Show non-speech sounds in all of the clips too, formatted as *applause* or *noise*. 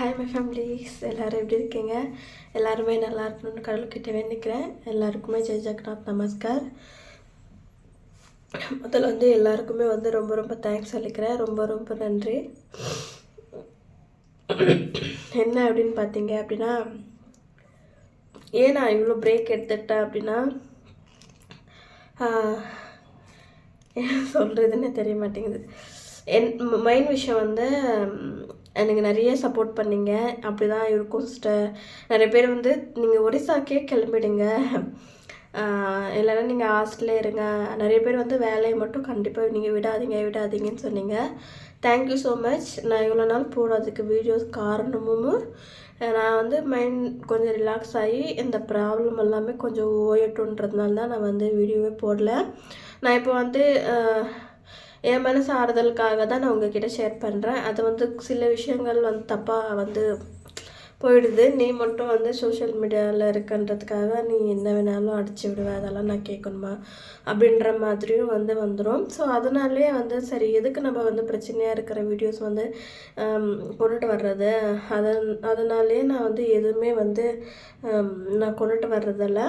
Hi my families எல்லோரும் எப்படி இருக்கீங்க? எல்லாருமே நல்லா இருக்கணும்னு கடவுள்கிட்ட வேண்டிக்கிறேன். எல்லாருக்குமே ஜெய் ஜெகநாத் நமஸ்கார். முதல்ல வந்து எல்லாருக்குமே வந்து ரொம்ப ரொம்ப தேங்க்ஸ் சொல்லிக்கிறேன். ரொம்ப ரொம்ப நன்றி. என்ன அப்படின்னு பார்த்தீங்க அப்படின்னா ஏன் நான் இவ்வளோ பிரேக் எடுத்துட்டேன் அப்படின்னா என்ன சொல்கிறதுன்னு தெரிய மாட்டேங்குது. என் மெயின் விஷயம் வந்து எனக்கு நிறைய சப்போர்ட் பண்ணீங்க. அப்படி தான் இருக்கும் சிஸ்டர் நிறைய பேர் வந்து நீங்கள் ஒரிசாக்கே கிளம்பிடுங்க. இல்லைன்னா நீங்கள் ஹாஸ்டலே இருங்க. நிறைய பேர் வந்து வேலையை மட்டும் கண்டிப்பாக நீங்கள் விடாதீங்க விடாதீங்கன்னு சொன்னீங்க. தேங்க்யூ ஸோ மச் நான் இவ்வளோ நாள் போடுறதுக்கு வீடியோஸ் காரணமும் நான் வந்து மைண்ட் கொஞ்சம் ரிலாக்ஸ் ஆகி இந்த ப்ராப்ளம் எல்லாமே கொஞ்சம் ஓயட்டுன்றதுனால தான் நான் வந்து வீடியோவே போடல. நான் இப்போ வந்து என் மனசு ஆறுதலுக்காக தான் நான் உங்ககிட்ட ஷேர் பண்ணுறேன் அது வந்து சில விஷயங்கள் வந்து தப்பாக வந்து போயிடுது. நீ மட்டும் வந்து சோஷியல் மீடியாவில் இருக்கன்றதுக்காக நீ என்ன வேணாலும் அடிச்சு விடுவேன் அதெல்லாம் நான் கேட்கணுமா? அப்படின்ற மாதிரியும் வந்து வந்துடும் ஸோ அதனாலே வந்து சரி எதுக்கு நம்ம வந்து பிரச்சனையாக இருக்கிற வீடியோஸ் வந்து கொண்டுட்டு வர்றது? அதன் அதனாலே நான் வந்து எதுவுமே வந்து நான் கொண்டுட்டு வர்றதில்ல.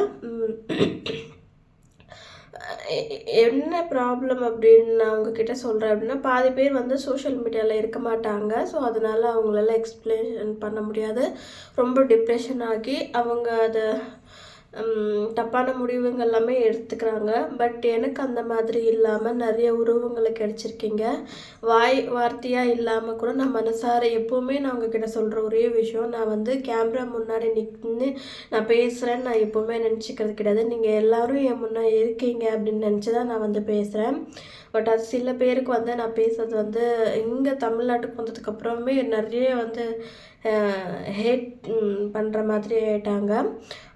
என்ன ப்ராப்ளம் அப்படின்னு நான் உங்ககிட்ட சொல்கிறேன் அப்படின்னா பாதி பேர் வந்து சோஷியல் மீடியாவில் இருக்க மாட்டாங்க. ஸோ அதனால் அவங்களால எக்ஸ்பிளேஷன் பண்ண முடியாது. ரொம்ப டிப்ரெஷன் ஆகி அவங்க அதை தப்பான முடிவுங்கள் எல்லாமே எடுத்துக்கிறாங்க. பட் எனக்கு அந்த மாதிரி இல்லாமல் நிறைய உறவுங்களை கிடைச்சிருக்கீங்க. வாய் வார்த்தையாக இல்லாமல் கூட நான் மனசார எப்போவுமே நான் உங்ககிட்ட சொல்கிற ஒரே விஷயம் நான் வந்து கேமரா முன்னாடி நின்று நான் பேசுகிறேன்னு நான் எப்போவுமே நினச்சிக்கிறது கிடையாது. நீங்கள் எல்லாரும் என் முன்னே இருக்கீங்க அப்படின்னு நினச்சி தான் நான் வந்து பேசுகிறேன் பட் அது சில பேருக்கு வந்து நான் பேசுறது வந்து இங்கே தமிழ்நாட்டுக்கு வந்ததுக்கு அப்புறமே நிறைய வந்து ஹேட் பண்ணுற மாதிரி ஆயிட்டாங்க.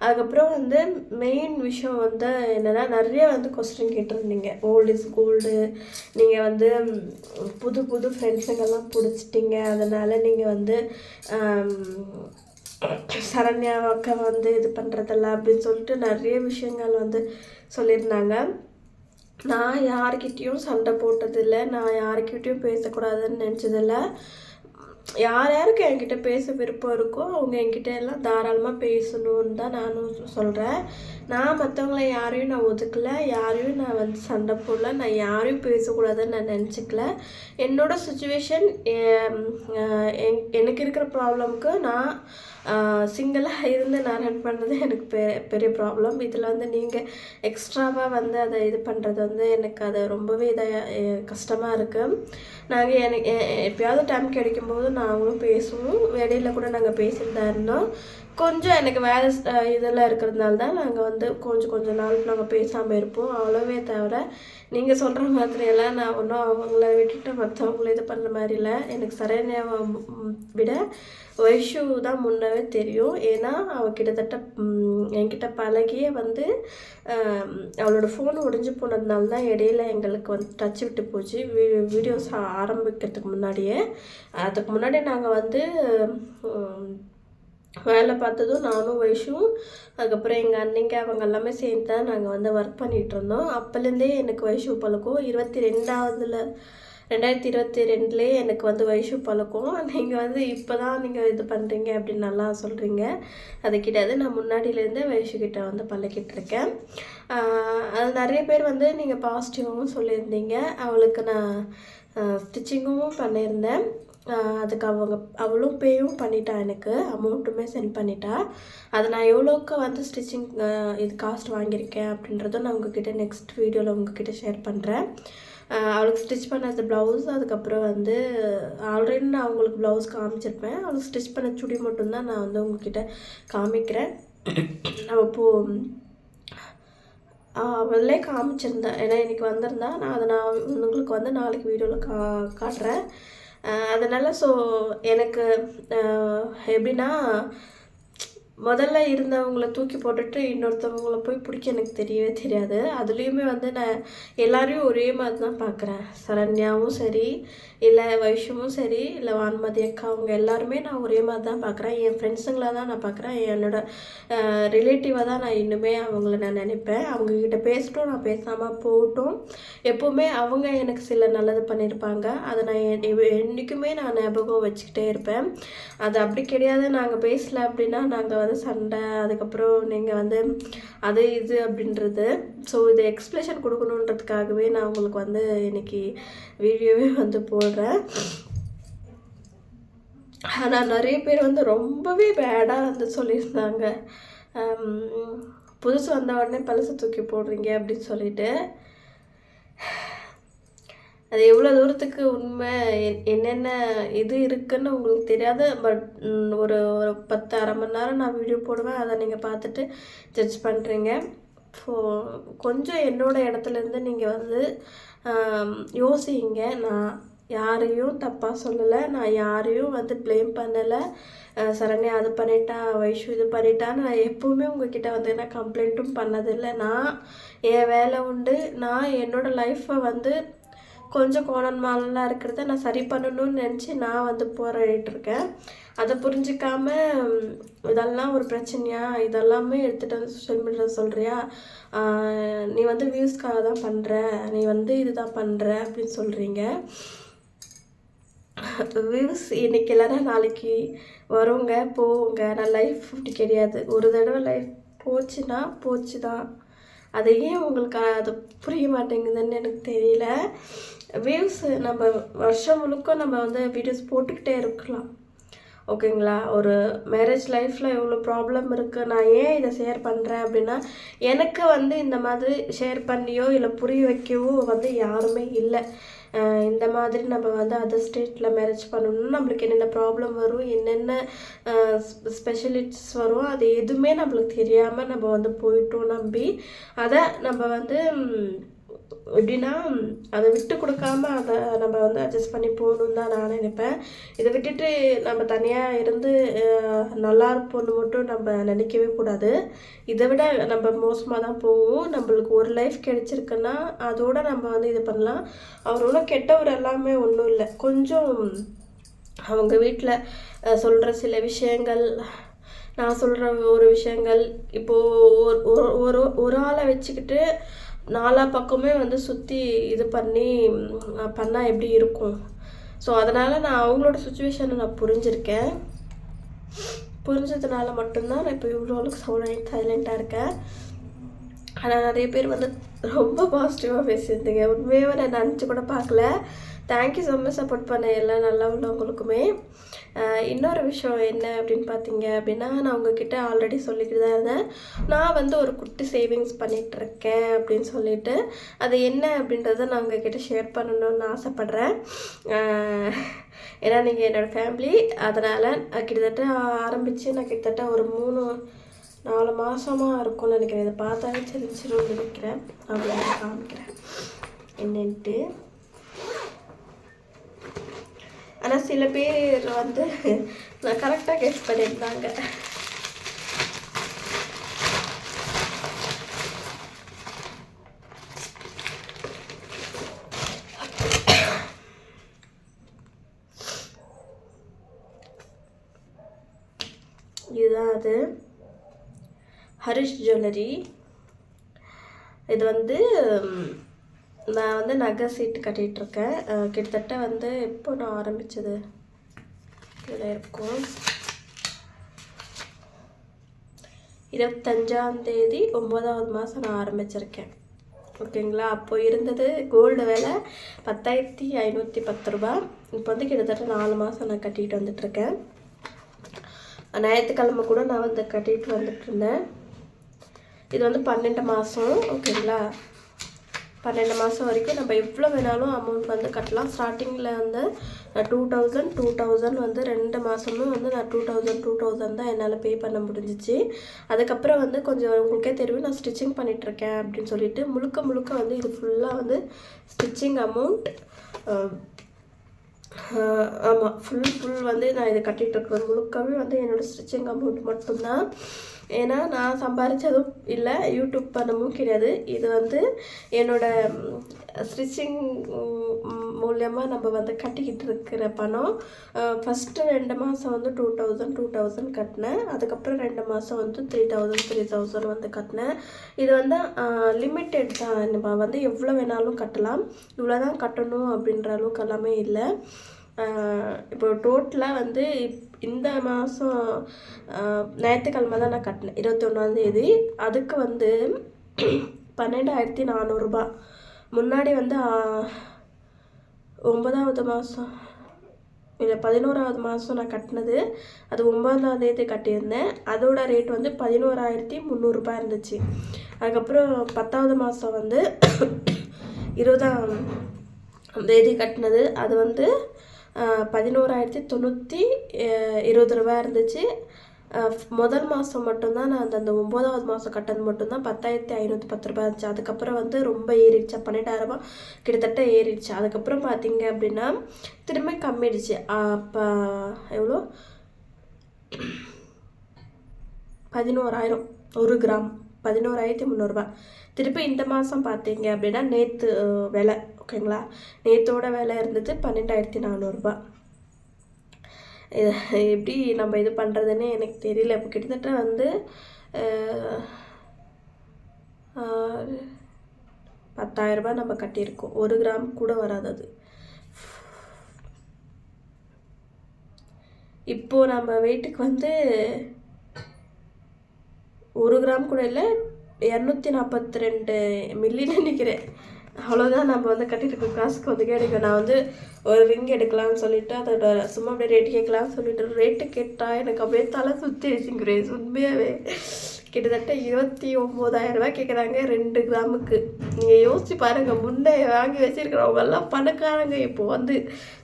அதுக்கப்புறம் வந்து மெயின் விஷயம் வந்து என்னென்னா நிறைய வந்து கொஸ்டின் கேட்டிருந்தீங்க. ஓல்டு இஸ் கோல்டு நீங்கள் வந்து புது புது ஃப்ரெண்ட்ஸுங்கெல்லாம் பிடிச்சிட்டிங்க. அதனால் நீங்கள் வந்து சரண்யாவாக்க வந்து இது பண்ணுறதில்ல அப்படின்னு சொல்லிட்டு நிறைய விஷயங்கள் வந்து சொல்லியிருந்தாங்க. நான் யார்கிட்டயும் சண்டை போட்டதில்லை. நான் யார்கிட்டயும் பேசக்கூடாதுன்னு நினச்சதில்ல. யார் யாருக்கு என்கிட்ட பேச விருப்பம் இருக்கோ அவங்க என்கிட்ட எல்லாம் தாராளமாக பேசணும்னு தான் நானும் சொல்கிறேன் நான் மற்றவங்கள யாரையும் நான் ஒதுக்கல யாரையும் நான் வந்து சண்டை போடல நான் யாரையும் பேசக்கூடாதுன்னு நான் நினச்சிக்கல. என்னோட சுச்சுவேஷன் எனக்கு இருக்கிற ப்ராப்ளம்க்கு நான் சிங்கிளாக இருந்து நான் ரன் பண்ணது எனக்கு பெ பெரிய ப்ராப்ளம் இதில் வந்து நீங்கள் எக்ஸ்ட்ராவாக வந்து அதை இது பண்ணுறது வந்து எனக்கு அது ரொம்பவே இதாக கஷ்டமாக இருக்குது நாங்கள் எனக்கு எப்பயாவது டைம் கிடைக்கும்போது நாங்களும் பேசுவோம். இடையில கூட நாங்கள் பேசிட்டு தான் இருந்தோம். கொஞ்சம் எனக்கு வேலை இதெல்லாம் இருக்கிறதுனால தான் நாங்கள் வந்து கொஞ்சம் கொஞ்சம் நாள் நாங்கள் பேசாமல் இருப்போம். அவ்வளோவே தவிர நீங்கள் சொல்கிற மாதிரியெல்லாம் நான் ஒன்றும் அவங்கள விட்டுட்டு மற்றவங்கள இது பண்ணுற மாதிரி இல்லை. எனக்கு சரண்யாவை விட வைஷு தான் முன்னவே தெரியும். ஏன்னா அவள் கிட்டத்தட்ட என்கிட்ட பழகியே வந்து அவளோட ஃபோன் உடைஞ்சு போனதுனால தான் இடையில எங்களுக்கு வந்து டச் விட்டு போச்சு. வீ வீடியோஸ் ஆரம்பிக்கிறதுக்கு முன்னாடியே. அதுக்கு முன்னாடி நாங்கள் வந்து வேலை பார்த்ததும் நானும் வைஷும் அதுக்கப்புறம் எங்கள் அன்னைக்கு அவங்க எல்லாமே சேர்ந்து தான் நாங்கள் வந்து ஒர்க் பண்ணிகிட்டு இருந்தோம். அப்போலேருந்தே எனக்கு வயசு பழக்கம். இருபத்தி ரெண்டாவதுல ரெண்டாயிரத்தி இருபத்தி ரெண்டுலேயே எனக்கு வந்து வயசு பழக்கம். *laughs* நீங்கள் வந்து இப்போ தான் நீங்கள் இது பண்ணுறீங்க அப்படின்னு நல்லா சொல்கிறீங்க அது கிடையாது. நான் முன்னாடியிலேருந்தே வைஷு கிட்ட வந்து பழகிட்டு இருக்கேன். அது நிறைய பேர் வந்து நீங்கள் பாசிட்டிவாகவும் சொல்லியிருந்தீங்க. அவளுக்கு நான் ஸ்டிச்சிங்கும் பண்ணியிருந்தேன். அதுக்கு அவங்க அவளும் பேயும் பண்ணிட்டா எனக்கு அமௌண்ட்டுமே சென்ட் பண்ணிட்டா. அது நான் எவ்வளோக்கு வந்து ஸ்டிச்சிங் இது காஸ்ட் வாங்கியிருக்கேன் அப்படின்றதும் நான் உங்ககிட்ட நெக்ஸ்ட் வீடியோவில் உங்ககிட்ட ஷேர் பண்ணுறேன் அவளுக்கு ஸ்டிச் பண்ணது ப்ளவுஸ் அதுக்கப்புறம் வந்து ஆல்ரெடி நான் அவங்களுக்கு ப்ளவுஸ் காமிச்சிருப்பேன். அவளுக்கு ஸ்டிச் பண்ண சுடி மட்டும்தான் நான் வந்து உங்ககிட்ட காமிக்கிறேன். நான் இப்போ அவளே காமிச்சிருந்தேன் ஏன்னா இன்னைக்கு வந்திருந்தா நான் அதை நான் உங்களுக்கு வந்து நாளைக்கு வீடியோவில் கா காட்டுறேன். அதனால் ஸோ எனக்கு எப்படின்னா முதல்ல இருந்தவங்கள தூக்கி போட்டுட்டு இன்னொருத்தவங்கள போய் பிடிக்க எனக்கு தெரியவே தெரியாது. அதுலேயுமே வந்து நான் எல்லாரையும் ஒரே மாதிரி தான் பார்க்குறேன் சரண்யாவும் சரி இல்லை வைஷமும் சரி இல்லை வான்மதி அக்கா அவங்க எல்லாருமே நான் ஒரே மாதிரி தான் பார்க்குறேன் என் ஃப்ரெண்ட்ஸுங்களை தான் நான் பார்க்குறேன் என்னோட ரிலேட்டிவாக தான் நான் இன்னுமே அவங்கள நான் நினைப்பேன். அவங்கக்கிட்ட பேசிட்டோம் நான் பேசாமல் போகட்டும். எப்போவுமே அவங்க எனக்கு சில நல்லது பண்ணியிருப்பாங்க அதை நான் என்றைக்குமே நான் ஞாபகம் வச்சுக்கிட்டே இருப்பேன். அது அப்படி கிடையாது. நாங்கள் பேசல அப்படின்னா நாங்கள் வந்து சண்டை அதுக்கப்புறம் நீங்கள் வந்து அது இது அப்படின்றது. ஸோ இது எக்ஸ்பிளேஷன் கொடுக்கணுன்றதுக்காகவே நான் உங்களுக்கு வந்து இன்னைக்கு வீடியோவே வந்து போ சொல்கிறேன் ஆனால் நிறைய பேர் வந்து ரொம்பவே பேடாக வந்து சொல்லியிருந்தாங்க. புதுசு வந்த உடனே பழசு தூக்கி போடுறீங்க அப்படின்னு சொல்லிட்டு. அது எவ்வளோ தூரத்துக்கு உண்மை? என்னென்ன இது இருக்குன்னு உங்களுக்கு தெரியாது. பட் ஒரு ஒரு பத்து அரை மணி நேரம் நான் வீடியோ போடுவேன். அதை நீங்கள் பார்த்துட்டு ஜட்ஜ் பண்ணுறீங்க ஸோ கொஞ்சம் என்னோட இடத்துலேருந்து நீங்கள் வந்து யோசிங்க. நான் யாரையும் தப்பாக சொல்லலை. நான் யாரையும் வந்து ப்ளேம் பண்ணலை. சரண்யா அது பண்ணிட்டா வைஷு இது பண்ணிட்டான்னு நான் எப்போவுமே உங்ககிட்ட வந்து நான் கம்ப்ளைண்ட்டும் பண்ணதில்லை. நான் என் வேலை உண்டு. நான் என்னோடய லைஃப்பை வந்து கொஞ்சம் கோணன் இருக்கிறத நான் சரி பண்ணணும்னு நினச்சி நான் வந்து போராடிட்டுருக்கேன் அதை புரிஞ்சிக்காம இதெல்லாம் ஒரு பிரச்சனையா? இதெல்லாமே எடுத்துகிட்டு வந்து சோஷியல் மீடியாவில் சொல்கிறியா நீ வந்து வியூஸ்க்காக தான் பண்ணுற நீ வந்து இதுதான் பண்ணுற அப்படின்னு சொல்கிறீங்க வியூஸ் இன்னைக்கு இல்லைன்னா நாளைக்கு வருங்க போவோங்க. நான் லைஃப் அப்படி கிடையாது. ஒரு தடவை லைஃப் போச்சுன்னா போச்சு தான் அதை ஏன் உங்களுக்கு அது புரிய மாட்டேங்குதுன்னு எனக்கு தெரியல. வியூஸ் நம்ம வருஷம் முழுக்க நம்ம வந்து வீடியோஸ் போட்டுக்கிட்டே இருக்கலாம். ஓகேங்களா? ஒரு மேரேஜ் லைஃப்பில் எவ்வளோ ப்ராப்ளம் இருக்குது நான் ஏன் இதை ஷேர் பண்ணுறேன் அப்படின்னா எனக்கு வந்து இந்த மாதிரி ஷேர் பண்ணியோ இல்லை புரிய வைக்கவோ வந்து யாருமே இல்லை. இந்த மாதிரி நம்ம வந்து அதர் ஸ்டேட்டில் மேரேஜ் பண்ணணும்னா நம்மளுக்கு என்னென்ன ப்ராப்ளம் வரும் என்னென்ன ஸ்பெஷலிஸ்ட்ஸ் வரும் அது எதுவுமே நம்மளுக்கு தெரியாமல் நம்ம வந்து போயிட்டோம் நம்பி அதை நம்ம வந்து எப்படின்னா அதை விட்டு கொடுக்காம அதை நம்ம வந்து அட்ஜஸ்ட் பண்ணி போகணுன்னு தான் நான் நினைப்பேன். இதை விட்டுட்டு நம்ம தனியாக இருந்து நல்லா இருப்போம்னு மட்டும் நம்ம நினைக்கவே கூடாது. இதை விட நம்ம மோசமாக தான் போவோம் நம்மளுக்கு ஒரு லைஃப் கிடைச்சிருக்குன்னா அதோட நம்ம வந்து இது பண்ணலாம். அவரோட கெட்டவர் எல்லாமே ஒன்றும் இல்லை. கொஞ்சம் அவங்க வீட்டில் சொல்கிற சில விஷயங்கள் நான் சொல்கிற ஒரு விஷயங்கள் இப்போது ஒரு ஒரு ஒரு ஆளை வச்சுக்கிட்டு நாலா பக்கமே வந்து சுற்றி இது பண்ணி பண்ணால் எப்படி இருக்கும். ஸோ அதனால் நான் அவங்களோட சுச்சுவேஷனை நான் புரிஞ்சிருக்கேன். புரிஞ்சதுனால மட்டும்தான் நான் இப்போ இவ்வளோ அளவுக்கு சவுண்ட் சைலண்ட்டாக இருக்கேன் ஆனால் நிறைய பேர் வந்து ரொம்ப பாசிட்டிவாக பேசியிருந்தீங்க. உண்மையாக நான் நினச்சி கூட பார்க்கல. தேங்க்யூ ஸோ மச் சப்போர்ட் பண்ண எல்லா நல்லா உள்ளவங்களுக்குமே. இன்னொரு விஷயம் என்ன அப்படின்னு பார்த்தீங்க அப்படின்னா நான் உங்ககிட்ட ஆல்ரெடி சொல்லிக்கிட்டு தான் இருந்தேன். நான் வந்து ஒரு குட்டி சேவிங்ஸ் பண்ணிகிட்ருக்கேன் அப்படின்னு சொல்லிட்டு. அது என்ன அப்படின்றத நான் உங்ககிட்ட ஷேர் பண்ணணும்னு ஆசைப்பட்றேன். ஏன்னா நீங்கள் என்னோடய ஃபேமிலி அதனால் கிட்டத்தட்ட ஆரம்பித்து நான் கிட்டத்தட்ட ஒரு மூணு நாலு மாதமாக இருக்கும்னு நினைக்கிறேன். இதை பார்த்தாலே தெரிஞ்சிடும் நினைக்கிறேன். அப்படின்னு காமிக்கிறேன். என்னன்ட்டு. ஆனால் சில பேர் வந்து நான் கரெக்டாக கெஸ் பண்ணியிருந்தாங்க. இதுதான் அது. ஹரிஷ் ஜுவல்லரி. இது வந்து நான் வந்து நகை சீட்டு கட்டிகிட்ருக்கேன் கிட்டத்தட்ட வந்து எப்போ நான் ஆரம்பித்தது இதில் இருக்கும். இருபத்தஞ்சாந்தேதி ஒம்பதாவது மாதம் நான் ஆரம்பிச்சிருக்கேன். ஓகேங்களா? அப்போ இருந்தது கோல்டு விலை பத்தாயிரத்தி ஐநூற்றி பத்து ரூபா. இப்போ வந்து கிட்டத்தட்ட நாலு மாதம் நான் கட்டிகிட்டு வந்துட்டுருக்கேன். ஞாயிற்றுக்கிழமை கூட நான் வந்து கட்டிகிட்டு வந்துட்டு இருந்தேன் இது வந்து பன்னெண்டு மாதம் ஓகேங்களா? பன்னெண்டு மாதம் வரைக்கும் நம்ம எவ்வளோ வேணாலும் அமௌண்ட் வந்து கட்டலாம். ஸ்டார்டிங்கில் வந்து டூ தௌசண்ட் டூ தௌசண்ட் வந்து ரெண்டு மாதமும் வந்து நான் டூ தௌசண்ட் டூ தௌசண்ட் தான் என்னால் பே பண்ண முடிஞ்சிச்சு. அதுக்கப்புறம் வந்து கொஞ்சம் உங்களுக்கே தெரியும் நான் ஸ்டிச்சிங் பண்ணிகிட்ருக்கேன் அப்படின்னு சொல்லிட்டு முழுக்க முழுக்க வந்து இது ஃபுல்லாக வந்து ஸ்டிச்சிங் அமௌண்ட் ஆமாம் ஃபுல் ஃபுல் வந்து நான் இதை கட்டிகிட்டு முழுக்கவே வந்து என்னோடய ஸ்டிச்சிங் அமௌண்ட் மட்டும்தான். ஏன்னா நான் சம்பாதிச்சதும் இல்லை யூடியூப் பண்ணவும் கிடையாது. இது வந்து என்னோட ஸ்டிச்சிங் மூலியமாக நம்ம வந்து கட்டிக்கிட்டு இருக்கிற பணம். ஃபஸ்ட்டு ரெண்டு மாதம் வந்து டூ தௌசண்ட் டூ தௌசண்ட் கட்டினேன். அதுக்கப்புறம் ரெண்டு மாதம் வந்து த்ரீ தௌசண்ட் த்ரீ தௌசண்ட் வந்து கட்டினேன். இது வந்து லிமிட்டெட் தான். நம்ம வந்து எவ்வளோ வேணாலும் கட்டலாம். இவ்வளோ தான் கட்டணும் அப்படின்ற அளவுக்கு எல்லாமே இல்லை. இப்போ டோட்டலாக வந்து இப் இந்த மாதம் ஞாயிற்றுக்கிழமை தான் நான் கட்டினேன். இருபத்தொன்னாந்தேதி அதுக்கு வந்து பன்னெண்டாயிரத்தி நானூறுரூபா முன்னாடி வந்து ஒன்பதாவது மாதம் இல்லை பதினோராவது மாதம் நான் கட்டினது. அது ஒன்பதாம் தேதி கட்டியிருந்தேன். அதோட ரேட் வந்து பதினோராயிரத்தி முந்நூறுரூபா இருந்துச்சு. அதுக்கப்புறம் பத்தாவது மாதம் வந்து இருபதாம் தேதி கட்டினது. அது வந்து பதினோராயிரத்தி தொண்ணூற்றி இருபது ரூபா இருந்துச்சு. முதல் மாதம் மட்டும்தான் நான் அந்த அந்த ஒம்போதாவது மாதம் கட்டது மட்டும்தான் பத்தாயிரத்தி ஐநூற்றி பத்து ரூபாய் இருந்துச்சு. அதுக்கப்புறம் வந்து ரொம்ப ஏறிடுச்சு. பன்னெண்டாயிரரூபா கிட்டத்தட்ட ஏறிடுச்சு. அதுக்கப்புறம் பார்த்தீங்க அப்படின்னா திரும்ப கம்மிடுச்சு. அப்போ எவ்வளோ? பதினோராயிரம் ஒரு கிராம். பதினோராயிரத்தி முந்நூறுரூவா திருப்பி இந்த மாதம் பார்த்தீங்க அப்படின்னா நேற்று விலை ஓகேங்களா? நேற்றோட விலை இருந்தது பன்னெண்டாயிரத்தி நானூறுரூபா எப்படி நம்ம இது பண்ணுறதுன்னு எனக்கு தெரியல. இப்போ கிட்டத்தட்ட வந்து பத்தாயிரரூபா நம்ம கட்டியிருக்கோம். ஒரு கிராம் கூட வராது அது. இப்போது நம்ம வெயிட்டுக்கு வந்து ஒரு கிராம் கூட இல்லை இரநூத்தி நாற்பத்தி ரெண்டு மில்லின்னு நினைக்கிறேன். அவ்வளோதான் நம்ம வந்து கட்டிட்டு காசுக்கு வந்து கேட்கும் நான் வந்து ஒரு ரிங் எடுக்கலாம்னு சொல்லிட்டு அதோட சும்மா அப்படியே ரேட்டு கேட்கலாம்னு சொல்லிட்டு ரேட்டு கேட்டால் எனக்கு அப்படியே தலை சுற்றிடுச்சுங்க ரேஸ் உண்மையாகவே கிட்டத்தட்ட இருபத்தி ஒம்போதாயிரம் ரூபாய் கேட்குறாங்க ரெண்டு கிராமுக்கு. நீங்கள் யோசிச்சு பாருங்கள் முன்னே வாங்கி வச்சுருக்கிறவங்கெல்லாம் பணக்காரங்க இப்போ வந்து.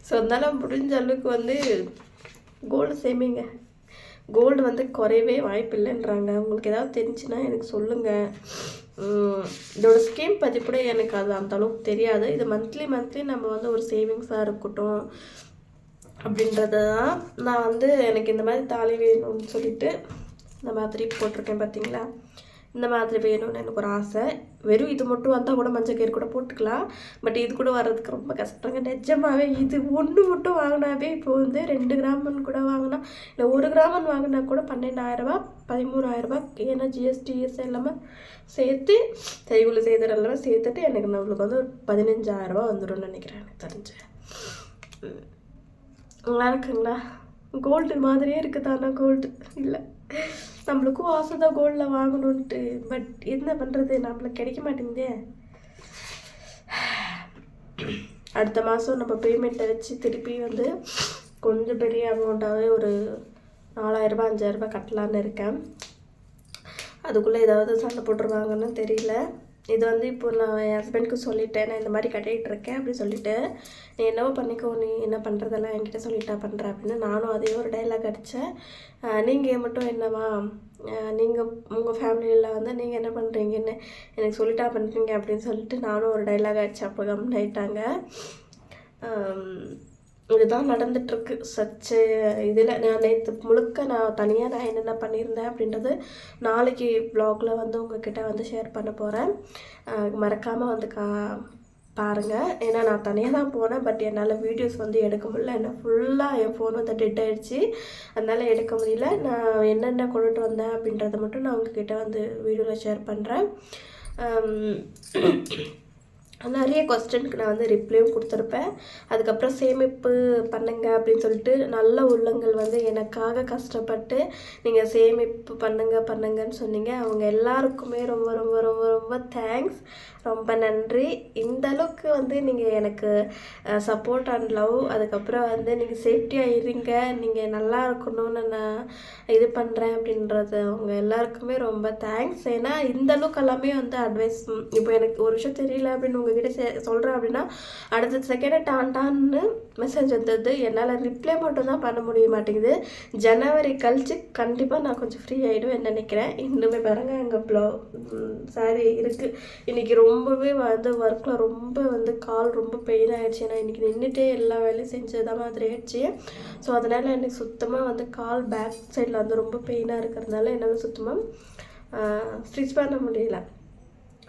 ஸோ அதனால் முடிஞ்ச அளவுக்கு வந்து கோல்டு சேமிங்க. கோல்டு வந்து குறையவே வாய்ப்பு இல்லைன்றாங்க உங்களுக்கு ஏதாவது தெரிஞ்சுன்னா எனக்கு சொல்லுங்கள் இதோட ஸ்கீம் பற்றி கூட எனக்கு அது அந்த அளவுக்கு தெரியாது. இது மந்த்லி மந்த்லி நம்ம வந்து ஒரு சேவிங்ஸாக இருக்கட்டும் அப்படின்றத தான் நான் வந்து எனக்கு இந்த மாதிரி தாலி வேணும்னு சொல்லிட்டு இந்த மாதிரி போட்டிருக்கேன் பார்த்தீங்களா இந்த மாதிரி வேணும்னு எனக்கு ஒரு ஆசை. வெறும் இது மட்டும் வந்தால் கூட மஞ்சள் கயிறு கூட போட்டுக்கலாம். பட் இது கூட வர்றதுக்கு ரொம்ப கஷ்டங்க. நிஜமாகவே இது ஒன்று மட்டும் வாங்கினாவே இப்போ வந்து ரெண்டு கிராமன் கூட வாங்கினா இல்லை ஒரு கிராமன் வாங்கினா கூட பன்னெண்டாயிரரூபா பதிமூணாயிரரூபா ஏன்னா ஜிஎஸ்டிஎஸ் எல்லாமே சேர்த்து செய்குள்ள செய்தர் எல்லாமே சேர்த்துட்டு எனக்கு நம்மளுக்கு வந்து ஒரு பதினஞ்சாயிரரூபா வந்துடும் நினைக்கிறேன். எனக்கு தெரிஞ்சு. நல்லா இருக்குங்களா? கோல்டு மாதிரியே இருக்குது தானே கோல்டு இல்லை. நம்மளுக்கும் ஆசை தான் கோல்டில் வாங்கணுன்ட்டு பட் என்ன பண்ணுறது நம்மளுக்கு கிடைக்க மாட்டேங்குதே. அடுத்த மாதம் நம்ம பேமெண்ட்டை வச்சு திருப்பி வந்து கொஞ்சம் பெரிய அமௌண்ட்டாகவே ஒரு நாலாயிரரூபா அஞ்சாயிரரூபா கட்டலான்னு இருக்கேன். அதுக்குள்ளே ஏதாவது சண்டை போட்டுருவாங்கன்னு தெரியல. இது வந்து இப்போ நான் என் ஹஸ்பண்ட்க்கு சொல்லிட்டேன். நான் இந்த மாதிரி கட்டிகிட்டு இருக்கேன் அப்படின்னு சொல்லிட்டு நீ என்னவோ பண்ணிக்கோ நீ என்ன பண்ணுறதெல்லாம் என்கிட்ட சொல்லிட்டா பண்ணுற அப்படின்னு நானும் அதே ஒரு டைலாக் அடித்தேன் நீங்கள் மட்டும் என்னவா? நீங்கள் உங்கள் ஃபேமிலியில் வந்து நீங்கள் என்ன பண்ணுறீங்கன்னு எனக்கு சொல்லிட்டா பண்ணுறீங்க அப்படின்னு சொல்லிட்டு நானும் ஒரு டைலாக் அடித்தேன் அப்போ கம்முன்னு ஆயிட்டாங்க. இதுதான் நடந்துட்டுருக்கு. சச்ச இதில் நான் நேற்று முழுக்க நான் தனியாக நான் என்னென்ன பண்ணியிருந்தேன் அப்படின்றது நாளைக்கு ப்ளாகில் வந்து உங்ககிட்ட வந்து ஷேர் பண்ண போகிறேன் மறக்காமல் வந்து கா பாருங்கள் ஏன்னா நான் தனியாக தான் போனேன் பட் என்னால் வீடியோஸ் வந்து எடுக்க முடியல. என்ன ஃபுல்லாக என் ஃபோன் வந்து டெட் ஆகிடுச்சு அதனால் எடுக்க முடியல. நான் என்னென்ன கொண்டுட்டு வந்தேன் அப்படின்றத மட்டும் நான் உங்ககிட்ட வந்து வீடியோவில் ஷேர் பண்ணுறேன் நிறைய கொஸ்டினுக்கு நான் வந்து ரிப்ளையும் கொடுத்துருப்பேன். அதுக்கப்புறம் சேமிப்பு பண்ணுங்க அப்படின்னு சொல்லிட்டு நல்ல உள்ளங்கள் வந்து எனக்காக கஷ்டப்பட்டு நீங்கள் சேமிப்பு பண்ணுங்க பண்ணுங்கன்னு சொன்னீங்க. அவங்க எல்லாருக்குமே ரொம்ப ரொம்ப ரொம்ப ரொம்ப தேங்க்ஸ் ரொம்ப நன்றி. இந்த அளவுக்கு வந்து நீங்கள் எனக்கு சப்போர்ட் அண்ட் லவ் அதுக்கப்புறம் வந்து நீங்கள் சேஃப்டியாக இருங்க. நீங்கள் நல்லா இருக்கணும்னு நான் இது பண்ணுறேன் அப்படின்றது அவங்க எல்லாருக்குமே ரொம்ப தேங்க்ஸ் ஏன்னா இந்த அளவுக்கு எல்லாமே வந்து அட்வைஸ் இப்போ எனக்கு ஒரு விஷயம் தெரியல அப்படின்னு உங்கள் உங்ககிட்ட சே சொல்கிறேன் அப்படின்னா அடுத்த செகண்டே டான் டான்னு மெசேஜ் வந்தது. என்னால் ரிப்ளை மட்டும் தான் பண்ண முடிய மாட்டேங்குது. ஜனவரி கழிச்சு கண்டிப்பாக நான் கொஞ்சம் ஃப்ரீ ஆகிடுவேன் நினைக்கிறேன். இன்னுமே பாருங்கள் எங்கள் ப்ளோ சாரி இருக்குது இன்றைக்கி ரொம்பவே வந்து ஒர்க்கில் ரொம்ப வந்து கால் ரொம்ப பெயின் ஆகிடுச்சு ஏன்னா இன்றைக்கி நின்றுட்டே எல்லா வேலையும் செஞ்சதா மாதிரி ஆயிடுச்சு. ஸோ அதனால் எனக்கு சுத்தமாக வந்து கால் பேக் சைடில் வந்து ரொம்ப பெயினாக இருக்கிறதுனால என்னால் சுத்தமாக ஸ்டிச் பண்ண முடியல.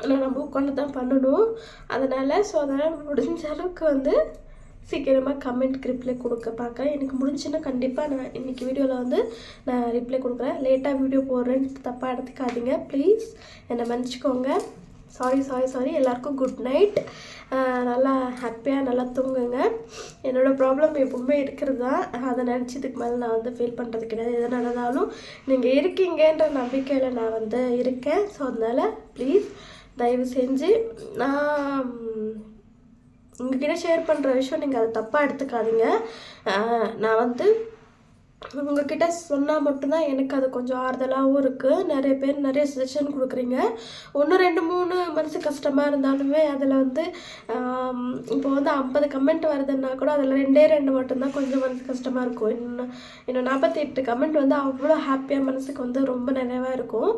ஆனால் நம்ம உட்காந்து தான் பண்ணணும். அதனால் ஸோ அதனால் முடிஞ்ச அளவுக்கு வந்து சீக்கிரமாக கமெண்ட் ரிப்ளை கொடுக்க பார்க்குறேன். எனக்கு முடிஞ்சுன்னா கண்டிப்பாக நான் இன்றைக்கி வீடியோவில் வந்து நான் ரிப்ளை கொடுக்குறேன். லேட்டாக வீடியோ போடுறேன்னு தப்பாக எடுத்துக்காதீங்க ப்ளீஸ் என்னை மன்னிச்சிக்கோங்க. சாரி சாரி சாரி எல்லாருக்கும் குட் நைட் நல்லா ஹாப்பியாக நல்லா தூங்குங்க. என்னோடய ப்ராப்ளம் எப்பவுமே இருக்கிறது தான் அதை நினச்சதுக்கு மேலே நான் வந்து ஃபீல் பண்ணுறது கிடையாது. எது நடந்தாலும் நீங்கள் இருக்கீங்கன்ற நம்பிக்கையில் நான் வந்து இருக்கேன். ஸோ அதனால் ப்ளீஸ் தயவு செஞ்சு நான் உங்ககிட்ட ஷேர் பண்ணுற விஷயம் நீங்கள் அதை தப்பாக எடுத்துக்காதீங்க. நான் வந்து உங்ககிட்ட சொன்னால் மட்டும்தான் எனக்கு அது கொஞ்சம் ஆறுதலாகவும் இருக்குது நிறைய பேர் நிறைய சஜஷன் கொடுக்குறீங்க. ஒன்று ரெண்டு மூணு மனசு கஷ்டமாக இருந்தாலுமே அதில் வந்து இப்போ வந்து ஐம்பது கமெண்ட் வருதுன்னா கூட அதில் ரெண்டே ரெண்டு மட்டும்தான் கொஞ்சம் மனசு கஷ்டமாக இருக்கும். இன்னும் இன்னும் நாற்பத்தி எட்டு கமெண்ட் வந்து அவ்வளோ ஹாப்பியாக மனசுக்கு வந்து ரொம்ப நிறைவாக இருக்கும்.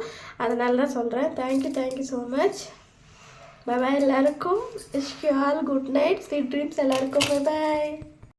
அதனால தான் சொல்கிறேன் thank you thank you so much bye எல்லாருக்கும். Wish you all good night sweet dreams எல்லாருக்கும். Bye bye